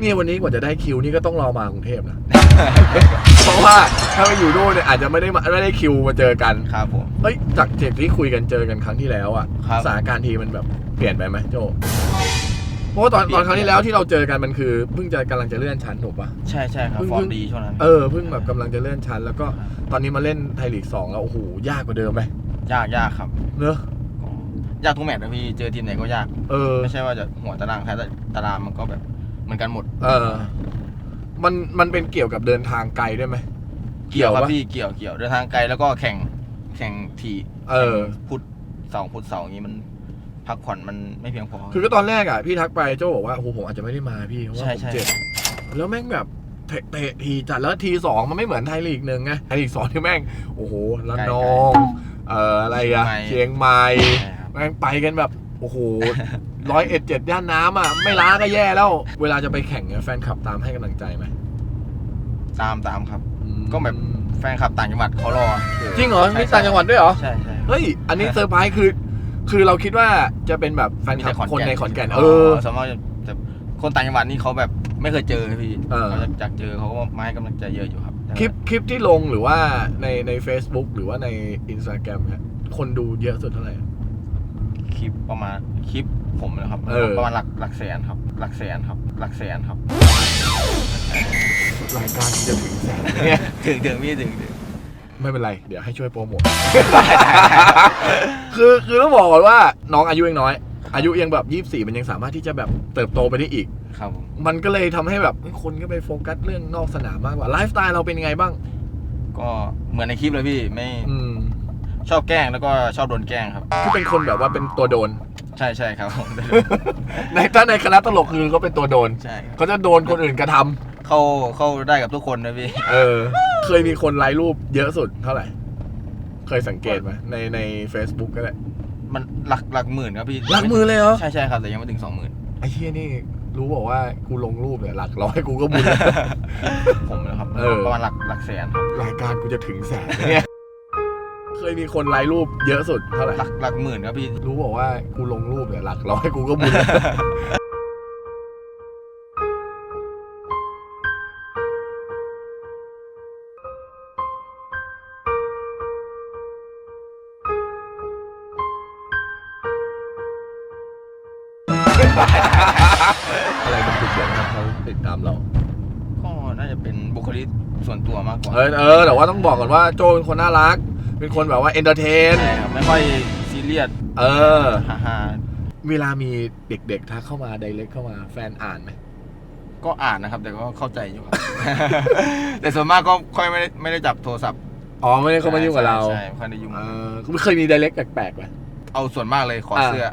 เนี่ยวันนี้กว่าจะได้คิวนี่ก็ต้องรอมากรุงเทพนะ เพราะว่าถ้าไปอยู่นู่นเนี่ยอาจจะไม่ได้มาไม่ได้คิวมาเจอกันครับผม เฮ้ยจากจากที่คุยกันเจอกันครั้งที่แล้วอะครับ สถานการณ์ทีมันแบบเปลี่ยนไปไหมโจเพราะว่าตอนเปลี่ตยอนนครั้งที่แล้วที่เราเจอกันมันคือเพิ่งจะกำลังจะเลื่อนชั้นถูกปะ ใช่ใช่ครับเพิ่งฟอร์เพิ่มงดีช่วงนั้น เออเพิ่งแบบกำลังจะเลื่อนชั้น แล้วก็ตอนนี้มาเล่นไทยลีกสองแล้วโอ้โหยากกว่าเดิมไหมยากยากครับ เนอะก็ยากทุกแมตช์นะพี่ เจอทีมไหนก็ยาก เออ ไม่ใช่ว่าจะหัวตารางท้ายตารางมันก็แบบ เหมือนกันหมด เออ มันมันเป็นเกี่ยวกับเดินทางไกลด้วยไหม เกี่ยวครับปะ พี่เกี่ยวเกี่ยวเดินทางไกลแล้วก็แข่งแข่งทีเออ พุธเสาร์พุธเสาร์อย่างนี้มันพักผ่อนมันไม่เพียงพอ คือก็ตอนแรกอะพี่ทักไปโจบอกว่าโอ้โหผมอาจจะไม่ได้มาพี่เพราะว่าใช่ผมใช่ เจ็บแล้วแม่งแบบเตะเตะทีจัดแล้วทีสองมันไม่เหมือนไทยลีกหนึ่งไงไทยลีกสองที่แม่งโอ้โหละนองเอ่ออะไรอะเชียงใหม่ใช่ครับแม่งไปกันแบบ โอ้โหร้อยเอ็ดเจ็ดย่านน้ำอะ ไม่ล้าก็แย่แล้ว เวลาจะไปแข่งเนี่ยแฟนคลับตามให้กำลังใจไหมตามตามครับอืมก็แบบแฟนคลับต่างจังหวัดเขารอจริงเหรอใช่มีต่างจังหวัดด้วยเหรอใช่ใช่เฮ้ย อันนี้เซอร์ไพรส์คือ คือเราคิดว่าจะเป็นแบบแฟนคลับคนในขอนแก่นเออสมมติแต่คนต่างจังหวัดนี่เขาแบบไม่เคยเจอพี่เออเขาอยากเจอเขาก็มาให้กำลังใจเยอะอยู่ครับ คลิปคลิปที่ลงหรือว่าในใน Facebook หรือว่าใน Instagram ฮะคนดูเยอะสุดเท่าไหร่ คลิปประมาณคลิปผมนะครับเออ ประมาณหลักหลักแสนครับ หลักแสนครับ หลักแสนครับรายการจะถึงแสนเนี่ยถึงถึงพี่ถึงถึง ไม่เป็นไร เดี๋ยวให้ช่วยโปรโมท คือคือต้องบอกก่อนว่าน้องอายุยังน้อย อายุยังแบบ 24 มันยังสามารถที่จะแบบเติบโตไปได้อีก ครับผมมันก็เลยทำให้แบบคนก็ไปโฟกัสเรื่องนอกสนามมากกว่าไลฟ์สไตล์เราเป็นยังไงบ้าง ก็เหมือนในคลิปเลยพี่ไม่อืม ชอบแกล้งแล้วก็ชอบโดนแกล้งครับคือเป็นคนแบบว่าเป็นตัวโดน ใช่ใช่ครับผมในถ้าในคณะตลกคือเขาเป็นตัวโดนใช่ครับเขาจะโดนคนอื่นกระทำเข้าเข้าได้กับทุกคนนะพี่ เออ เคยมีคนไลค์รูปเยอะสุดเท่าไหร่ เคยสังเกตไหมในใน Facebook ก็ได้ มันหลักหลักหมื่นครับพี่หลักหมื่นเลยเหรอ ใช่ใช่ครับแต่ยังไม่ถึงสองหมื่นไอ้เหี้ยนี่รู้บอกว่ากูลงรูปเนี่ยหลักร้อยกูก็บุญแล้วผมนะครับเออ ประมาณหลักหลักแสนครับรายการกูจะถึงแสนไหมเนี่ยเค ยมีคนไลค์รูปเยอะสุดเท่าไหร่ หลักหลักหมื่นครับพี่ รู้บอกว่ากูลงรูปเนี่ยหลักร้อยกูก็บุญแล้วอะไรมันถูกบอกให้เขาติดตามเรา ก็น่าจะเป็นบุคลิกส่วนตัวมากกว่า เออเออแต่ว่าต้องบอกก่อนว่าโจเป็นคนน่ารัก เป็นคนแบบว่าเอนเตอร์เทน ใช่ครับไม่ค่อยซีเรียสเออ ฮ่าฮ่าเวลามีเด็กๆทักเข้ามาไดเ c กเข้ามาแฟนอ่านไหมก็อ่านนะครับ แต่ก็เข้าใจอยู่ครับ แต่ส่วนมากก็ค่อยไม่ได้ไม่ได้จับโทรศัพท์อ๋อไม่ได้เข้ามายุ่งกับเราใช่ใช่ไม่ค่อยได้ยุ่งเออไม่เคยมีไดเ c กแปลกๆไหม เอาส่วนมากเลยขอเสื้อ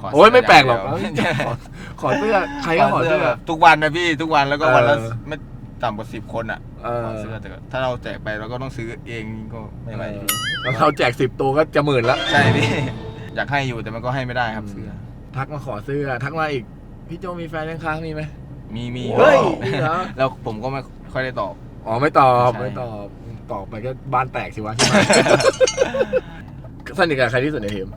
ขโอ้ยไม่แปลกหรอกย่างเดียวขอขอเสื้อใครก็ขอเสื้อ แบบทุกวันนะพี่ทุกวันแล้วก็วันละเออ ไม่ ต่ำกว่าสิบคนอะเออ ขอเสื้อแต่ก็ถ้าเราแจกไปเราก็ต้องซื้อเองก็ไม่ไหวพี่แล้วเราแจกสิบตัวก็จะหมื่นละ ใช่พี่ อยากให้อยู่แต่มันก็ให้ไม่ได้ครับเสื้อ ทักมาขอเสื้อ ทักมาอีก พี่โจมีแฟนยังค้างมีไหม มีมีเฮ้ยนี่เหรอ แล้วผมก็ไม่ค่อยได้ตอบ อ๋อไม่ตอบใช่ ไม่ตอบตอบไปก็บ้านแตกสิวะใช่ไหมสนิทกับใครที่สุดในทีม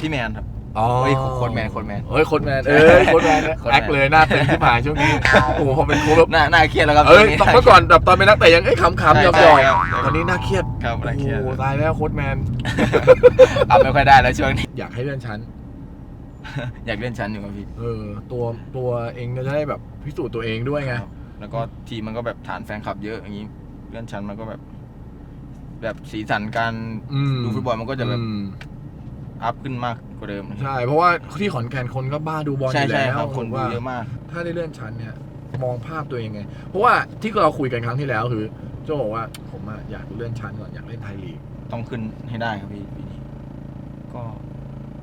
พี่แมนครับ อ๋อเฮ้ยโค้ดแมนโค้ดแมน เฮ้ยโค้ดแมน เอ้ยโค้ดแมนเนี่ยโค้ดแมน แอคเลยหน้าตึงที่ผ่านช่วงนี้ โอ้โหพอเป็นโค้ดแบบหน้าหน้าเครียดแล้วครับเอ้ยตนนี้เมื่อก่อนแบบตอนเป็นนักเตะยังเอ้ยขำๆหยอกใช่หยอกใช่ครับตอนนี้น่าเครียดครับหน้าเครียดโอ้โหตายแล้วโค้ดแมนเอาไม่ค่อยได้แล้วช่วงนี้ อยากให้เลื่อนชั้น อยากเล่นชั้นอยู่ครับพี่เออตัวตัวเองก็จะได้แบบพิสูจน์ตัวเองด้วยไง ครับแล้วก็ทีมมันก็แบบฐานแฟนคลับเยอะอย่างนี้เลื่อนชั้นมันก็แบบ แบบสีสันการอืมดูฟุตบอลมันก็จะแบบ อืม อัพขึ้นมากกว่าเดิมใช่ เพราะว่าที่ขอนแก่นคนก็บ้าดูบอลอใช่ยู่ใช่แล้วครับคนผมดูว่าเยอะมาก ถ้าได้เลื่อนชั้นเนี่ย มองภาพตัวเองไง เพราะว่าที่เราคุยกันครั้งที่แล้วคือโจบอกว่าผมอะอยากเลื่อนชั้นก่อนอยากเล่นไทยลีก ต้องขึ้นให้ได้ครับพี่ปีนี้ก็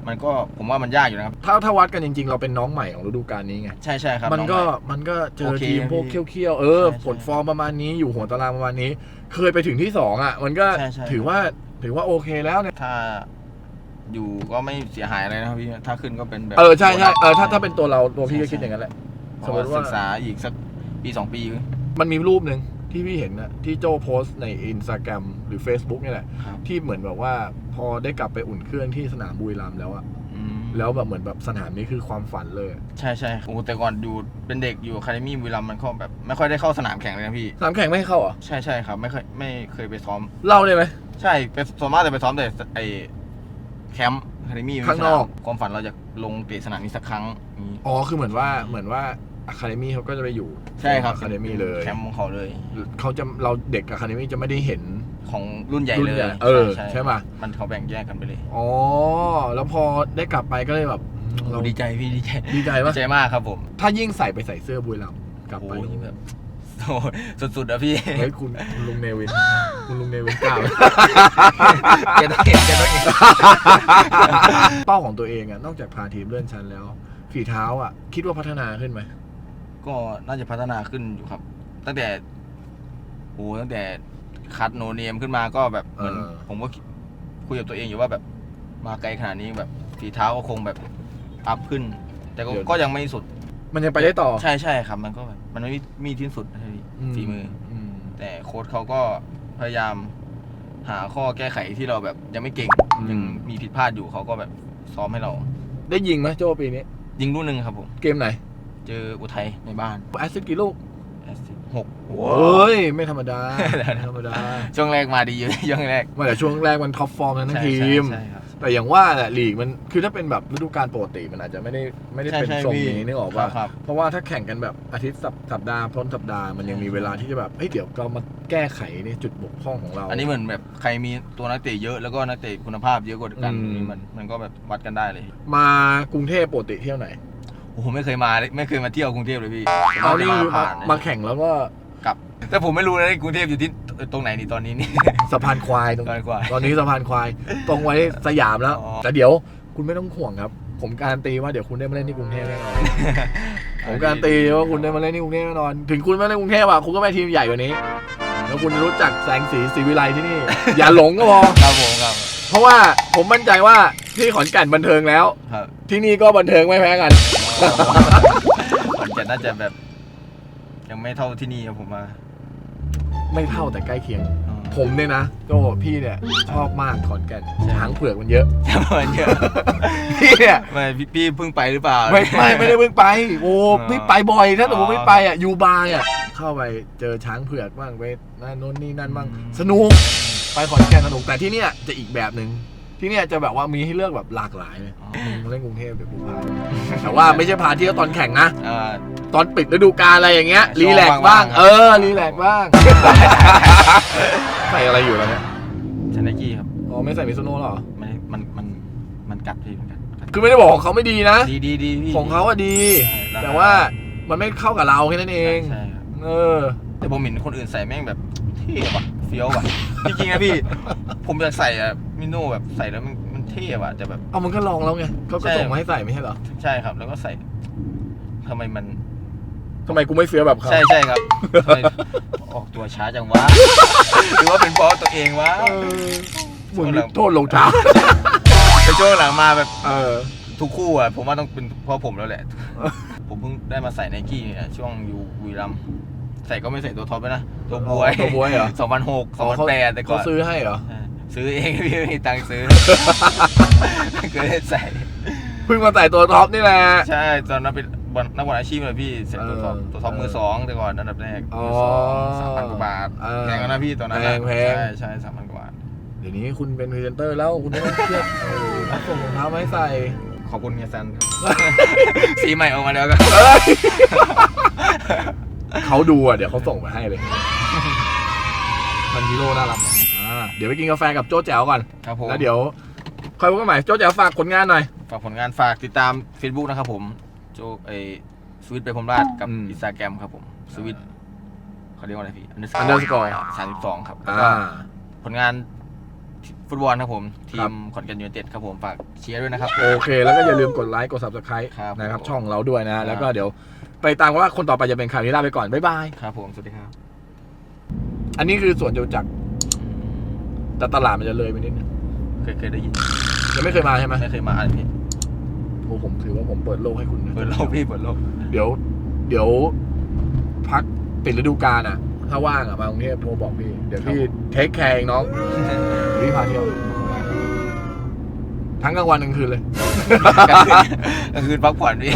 มันก็ผมว่ามันยากอยู่นะครับ ถ้าถ้าวัดกันจริง ๆ เราเป็นน้องใหม่ของฤดูกาลนี้ไง ใช่ใช่ครับมันก็องให มันก็เจอโอเคทีมพวกพี่เคี้ยวๆเออ ใช่ใช่ผลฟอร์มประมาณนี้อยู่หัวตารางประมาณนี้ เคยไปถึงที่สองอะ มันก็ใช่ใช่ ถือว่าถือว่าโอเคแล้วเนี่ย ถ้า อยู่ก็ไม่เสียหายอะไรนะครับพี่ ถ้าขึ้นก็เป็นแบบเออใช่ใช่เออถ้าโบนัสถ้าเป็นตัวเราตัวพี่ก็ใช่คิดอย่างนั้นแหละเพสมราะมว่าติว่าศึกษาอีกสักปีสองปี มันมีรูปหนึ่งที่พี่เห็นนะที่โจโพสต์ในอินสตาแกรมหรือ Facebook เนี่ยแหละ ครับ ที่เหมือนแบบว่าพอได้กลับไปอุ่นเครื่องที่สนามบุรีรัมย์แล้วอะอืมแล้วแบบเหมือนแบบสนามนี้คือความฝันเลยใช่ใช่โอ้แต่ก่อนอยู่เป็นเด็กอยู่คาเดมี่บุรีรัมย์มันก็แบบ ไม่ค่อยได้เข้าสนามแข่งเลยนะพี่ สนามแข่งไม่ให้เข้าเหรอใช่ใช่ครับ ไม่เคยไม่เคยไปซ้อม เล่าได้ไหมใช่ไปส่วนมากแต่ไปซ้อมแต่ไอ แคมป์คาเดมี่ข้างนอก ความฝันเราจะลงเตะสนามนี้สักครั้งอย่างนี้ อ๋อคือเหมือนว่าเหมือนว่าอะคาเดมี่เขาก็จะไปอยู่ใช่ครับอะคาเดมี่เลยแคมป์ของเขาเลย เขาจะเราเด็กอะคาเดมี่จะไม่ได้เห็นของรุ่นใหญ่รุ่เลนยใหญ่เออใช่ปะมันเขาแบ่งแยกกันไปเลยอ๋อแล้วพอได้กลับไปก็เลยแบบเราดีใจพี่ดีใจดีใจดีปะใจมากครับผม ถ้ายิ่งใส่ไปใส่เสื้อบุรีรัมย์กลับไปโอ้ยแบบโอ้ยสุดๆอะพี่เฮ้ยคุณคุณลุงเนวิน คุณลุงเนวินกล้าวแกต้องเห็นแกต้องเห็นเป้าของตัวเองอะนอกจากพาทีมเลื่อนชั้นแล้ว ฝีเท้าอะคิดว่าพัฒนาขึ้นไหมก็น่าจะพัฒนาขึ้นอยู่ครับ ตั้งแต่โอ้ตั้งแต่คัดโนเนมขึ้นมาก็แบบเหมือนเออผมก็คิดคุยกับตัวเองอยู่ว่าแบบมาไกลขนาดนี้แบบฝีเท้าก็คงแบบอัพขึ้น แต่ก็ก็ยังไม่สุด มันยังไปได้ต่อใช่ใช่ครับ มันก็แบบมันไม่มีมีที่สุดนะพี่ฝีมือมแต่โค้ชเขาก็ พยายามหาข้อแก้ไขที่เราแบบยังไม่เก่งอืม ยังมีผิดพลาดอยู่เขาก็แบบซ้อมให้เรา ได้ยิงไหมโจ้ปีนี้ ยิงลูกหนึ่งครับผม เกมไหนเจออุทัยในบ้านแอสซิสต์กี่ลูกแอสซิสต์หก เฮ้ย ไม่ธรรมดา ไม่ธรรมดาช่วงแรกมาดีอยู่ ช่วงแรกว่าแต่ช่วงแรกมันท็อปฟอร์มกันทั้งใช่ทีม ใช่ครับ แต่อย่างว่าแหละลีกมันคือถ้าเป็นแบบฤดูกาลปกติมันอาจจะไม่ได้ไม่ได้ใช่เป็นใช่ทรงพี่นี้นึกออกป่ะครับ เพราะว่าถ้าแข่งกันแบบอาทิตย์สัปสัปดาห์พ้นสัปดาห์มันยังมีเวลาที่จะแบบเฮ้ยเดี๋ยวเรามาแก้ไขในจุดบกพร่องของเรา อันนี้เหมือนแบบใครมีตัวนักเตะเยอะแล้วก็นักเตะคุณภาพเยอะกว่ากันอืม นี่มันมันก็แบบวัดกันได้เลยมากรุงเทพปกติเที่ยวไหนโอ้โหไม่เคยมาเลยไม่เคยมาเที่ยวกรุงเทพเลยพี่เอานี่มาคือมาผ่านมาแข่งแล้วก็กลับแต่ผมไม่รู้นะกรุงเทพอยู่ที่ ตรงไหนนี่ตอนนี้นี่ สะพานควายตรงตอนกว่าตอนนี้สะพานควาย ตรงไว้สยามแล้ว อ๋อ แต่เดี๋ยวคุณไม่ต้องห่วงครับ ผมการันตีว่าเดี๋ยวคุณได้มาเล่นที่กรุงเทพแน่นอนผมการันตีว่าคุณได้มาเล่นที่กรุงเทพแน่นอน ถึงคุณไม่เล่นกรุงเทพอะคุณก็ไปทีมใหญ่กว่านี้ แล้วคุณรู้จักแสงสีศรีวิไลที่นี่ อย่าหลงก็พอครับผมครับเพราะว่าผมมั่นใจว่าที่ขอนแก่นบันเทิงแล้ว ครับที่นี่ก็บันเทิงไม่แพ้กัน ขอนแก่นน่าจะแบบ ยังไม่เท่าที่นี่ครับผมมา ไม่เท่าแต่ใกล้เคียงอืมผมเนี่ยนะโจพี่เนี่ยชอบมากขอนแก่นใช่หางเผือกมันเยอะจะมาเยอะพี่เนี่ยไม่พี่พี่เพิ่งไปหรือเปล่า ไม่ไม่ไม่ได้เพิ่งไป โอ้อ๋อพี่ไปบ่อยถ้าสมมอ๋ติอไม่ไปอะอยู่บาร์อะเข้าไปเจอช้างเผือกบ้างไปนั่นโน่นนี่นั่นบ้างอืมสนุกไปขอนแก่นสนุกแต่ที่เนี่ยจะอีกแบบหนึ่ง ที่เนี่ยจะแบบว่ามีให้เลือกแบบหลากหลายเลยอ๋อมึงเล่นกรุงเทพเดี๋ยวกูพาแต่ว่าไม่ใช่พาเที่ยวตอนแข่งนะอ่าตอนปิดฤดูกาลอะไรอย่างเงี้ยช่วงรีแลกซ์บ้างว่างๆครับเออ รีแลกซ์บ้าง ใส่อะไรอยู่แล้วเนี่ย ชนกี้ครับ อ๋อ ไม่ใส่มิซูโน่หรอไม่มันมันมันกัดพี่มันกัดกัดคือไม่ได้บอกของเขาไม่ดีนะ ดีดีดีพี่ของเขาอะดี ใช่แต่ว่ามันไม่เข้ากับเราแค่นั้นเอง ใช่ครับเออ แต่ผมเห็นคนอื่นใส่แม่งแบบเท่ว่ะเฟี้ยวว่ะ จริงๆนะพี่ ผมอยากใส่อะมิโน่แบบใส่แล้วมันมันเท่ว่ะแต่แบบ เอามันก็ลองแล้วไงเขาก็ใช่ ส่งมาให้ใส่ไม่ใช่เหรอใช่ครับ แล้วก็ใส่ทำไมมัน ทำไมกูไม่เฟี้ยวแบบเขาใช่ใช่ครับทำไมออกตัวช้าจังวะ หรือว่าเป็นเพราะตัวเองวะ เออมึงนี่โทษลงเท้าแต่ช่วงหลังมาแบบเออ ทุกคู่อะผมว่าต้องเป็นเพราะผมแล้วแหละ ผมเพิ่งได้มาใส่ไนกี้เนี่ยช่วงอยู่บุรีรัมย์ ใส่ก็ไม่ใส่ตัวท็อปเลยนะ ตัวบวยตัวบวยเหรอสองพันหกสองพันแปดแต่ก่เขาอนซื้อให้เหรอใช่ซื้อเองพี่ไม่มีตังค์ซื้อก็เลยใส่เพิ่งมาใส่ตัวท็อปนี่แหละ ใช่ตอนนั้นเป็นบอลนักบอลอาชีพเลยพี่ใส่ตัวท็อปเออตัวท็อปมือสองแต่ก่อนอันดับแรกอ๋อมือสองสามพันกว่าบาทเออแพงแล้วนะพี่ตอนนั้นแพงแพงใช่ใช่สามพันกว่าบาทเดี๋ยวนี้คุณเป็นพรีเซนเตอร์แล้วคุณไม่ต้องเครียดเออเขาส่งรองเท้ามาให้ใส่ขอบคุณเฮียซันครับสีใหม่ออกมาแล้วก็ เอ้ยเขาดูอะเดี๋ยวเขาส่งมาให้เลยมันฮีโร่น่ารักมากอ่าเดี๋ยวไปกินกาแฟกับโจ๊แจ๋วก่อน ครับผมแล้วเดี๋ยวคอยพบกันใหม่โจ๊แจ๋วฝากผลงานหน่อย ฝากผลงานฝากติดตาม Facebook นะครับผม โจไอสวิตไปพรหมราชกับอืม อินสตาแกรมครับผมสวิตเขาเรียกว่าอะไรพี่ underscore สามสิบสองครับแล้วก็อ่า ผลงานฟุตบอลครับผม ทีครัมบขอนแก่นยูไนเต็ดครับผม ฝากเชียร์ด้วยนะครับ โอเค แล้วก็อย่าลืมกดไลค์กด subscribe ครับนะครับ ผมช่องเราด้วยนะครับแล้วก็เดี๋ยว ไปตามว่าคนต่อไปจะเป็นใครนี้ลาไปก่อน บ๊ายบาย ครับผมสวัสดีครับ อันนี้คือสวนจตุจักรแต่ตลาดมันจะเลยไปนิดนึงเคยเคยได้ยินยังไม่เคยมาใช่ไหมไม่เคยมาอะไรพี่โอ้ผมถือว่าผมเปิดโลกให้คุณนะเปิดโลกพี่เปิดโลก เดี๋ยว เดี๋ยว พักปิดฤดูกาลอะ ถ้าว่างอะมากรุงเทพโทรบอกพี่ เดี๋ยวพี่เทคแคร์เองน้องเดี๋ยวพี่พาเที่ยว ทั้งกลางวันกลางคืนเลย กลางคืนกลางคืนพักผ่อนพี่